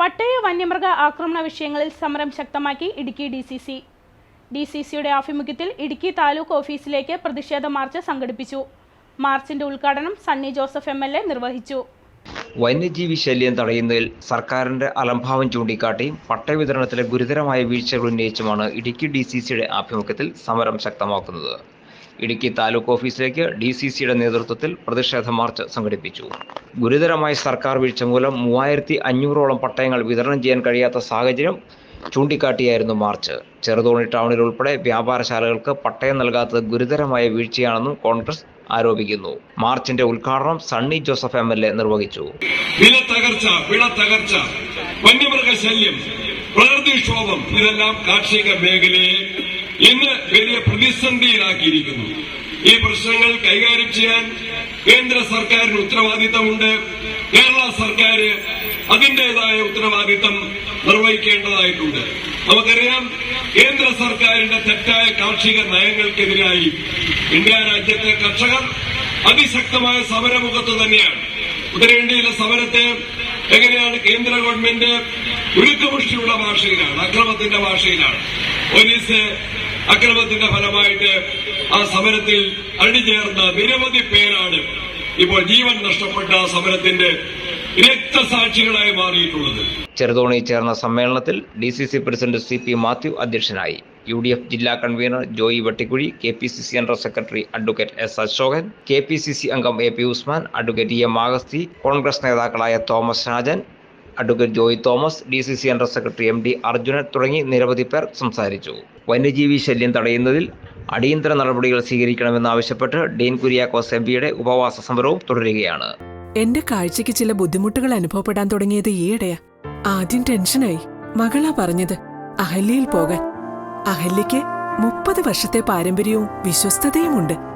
പട്ടയ വന്യമൃഗ ആക്രമണ വിഷയങ്ങളിൽ സമരം ശക്തമാക്കി Idukki D C C D C സിയുടെ ആഭിമുഖ്യത്തിൽ ഇടുക്കി താലൂക്ക് ഓഫീസിലേക്ക് പ്രതിഷേധ മാർച്ച് സംഘടിപ്പിച്ചു. മാർച്ചിന്റെ ഉദ്ഘാടനം Sunny Joseph M L A നിർവഹിച്ചു. വന്യജീവി ശല്യം തടയുന്നതിൽ സർക്കാരിന്റെ അലംഭാവം ചൂണ്ടിക്കാട്ടി പട്ടയ വിതരണത്തിലെ ഗുരുതരമായ വീഴ്ചകൾ ഉന്നയിച്ചുമാണ് ഇടുക്കി ഡി സി സിയുടെ ആഭിമുഖ്യത്തിൽ സമരം ശക്തമാക്കുന്നത്. ഇടുക്കി താലൂക്ക് ഓഫീസിലേക്ക് ഡി സി സിയുടെ നേതൃത്വത്തിൽ പ്രതിഷേധ മാർച്ച് സംഘടിപ്പിച്ചു. ഗുരുതരമായ സർക്കാർ വീഴ്ച മൂലം മൂവായിരത്തി അഞ്ഞൂറോളം പട്ടയങ്ങൾ വിതരണം ചെയ്യാൻ കഴിയാത്ത സാഹചര്യം ചൂണ്ടിക്കാട്ടിയായിരുന്നു മാർച്ച്. ചെറുതോണി ടൗണിൽ ഉൾപ്പെടെ വ്യാപാരശാലകൾക്ക് പട്ടയം നൽകാത്തത് ഗുരുതരമായ വീഴ്ചയാണെന്നും കോൺഗ്രസ് ആരോപിക്കുന്നു. മാർച്ചിന്റെ ഉദ്ഘാടനം Sunny Joseph M L A നിർവഹിച്ചു. വില തകർച്ച വിള തകർച്ച വന്യമൃഗ ശല്യം പ്രകൃതിക്ഷോഭം ഇതെല്ലാം കാർഷിക മേഖലയെ ഇന്ന് വലിയ പ്രതിസന്ധിയിലാക്കിയിരിക്കുന്നു. ഈ പ്രശ്നങ്ങൾ കൈകാര്യം ചെയ്യാൻ കേന്ദ്ര സർക്കാരിന് ഉത്തരവാദിത്തമുണ്ട്. കേരള സർക്കാർ അതിന്റേതായ ഉത്തരവാദിത്തം നിർവഹിക്കേണ്ടതായിട്ടുണ്ട്. നമുക്കറിയാം കേന്ദ്ര സർക്കാരിന്റെ തെറ്റായ കാർഷിക നയങ്ങൾക്കെതിരായി ഇന്ത്യ രാജ്യത്തെ കർഷകർ അതിശക്തമായ സമരമുഖത്ത് തന്നെയാണ്. ഉത്തരേന്ത്യയിലെ സമരത്തെ എങ്ങനെയാണ് കേന്ദ്ര ഗവൺമെന്റ് ഉരുക്കമുഷ്ടിയുള്ള ഭാഷയിലാണ് അക്രമത്തിന്റെ ഭാഷയിലാണ്. പോലീസ് അക്രമത്തിന്റെ ഫലമായിട്ട് ആ സമരത്തിൽ അണിചേർന്ന നിരവധി പേരാണ് ഇപ്പോൾ ജീവൻ നഷ്ടപ്പെട്ട ആ സമരത്തിന്റെ രക്തസാക്ഷികളായി മാറിയിട്ടുള്ളത്. ചെറുതോണി ചേർന്ന സമ്മേളനത്തിൽ D C C president C P Mathew അധ്യക്ഷനായി. യു ഡി എഫ് ജില്ലാ convener Joy Vettikuzhy K P C C general secretary advocate S Ashokan K P C C അംഗം A P Usman advocate M Augusthy Congress നേതാക്കളായ Thomas Shajan advocate Joy Thomas D C C general secretary M D Arjunan തുടങ്ങി നിരവധി പേർ സംസാരിച്ചു. വന്യജീവി ശല്യം തടയുന്നതിൽ അടിയന്തര നടപടികൾ സ്വീകരിക്കണമെന്നാവശ്യപ്പെട്ട് ഡീൻ കുര്യാക്കോസ് എം പിയുടെ ഉപവാസ സമരവും തുടരുകയാണ്. എന്റെ കാഴ്ചയ്ക്ക് ചില ബുദ്ധിമുട്ടുകൾ അനുഭവപ്പെടാൻ തുടങ്ങിയത് ഈയിടെയാ. ആദ്യം ടെൻഷനായി. മകളാ പറഞ്ഞത് അഹല്യയിൽ പോകാൻ. അഹല്യയ്ക്ക് മുപ്പത് വർഷത്തെ പാരമ്പര്യവും വിശ്വസ്തതയുമുണ്ട്.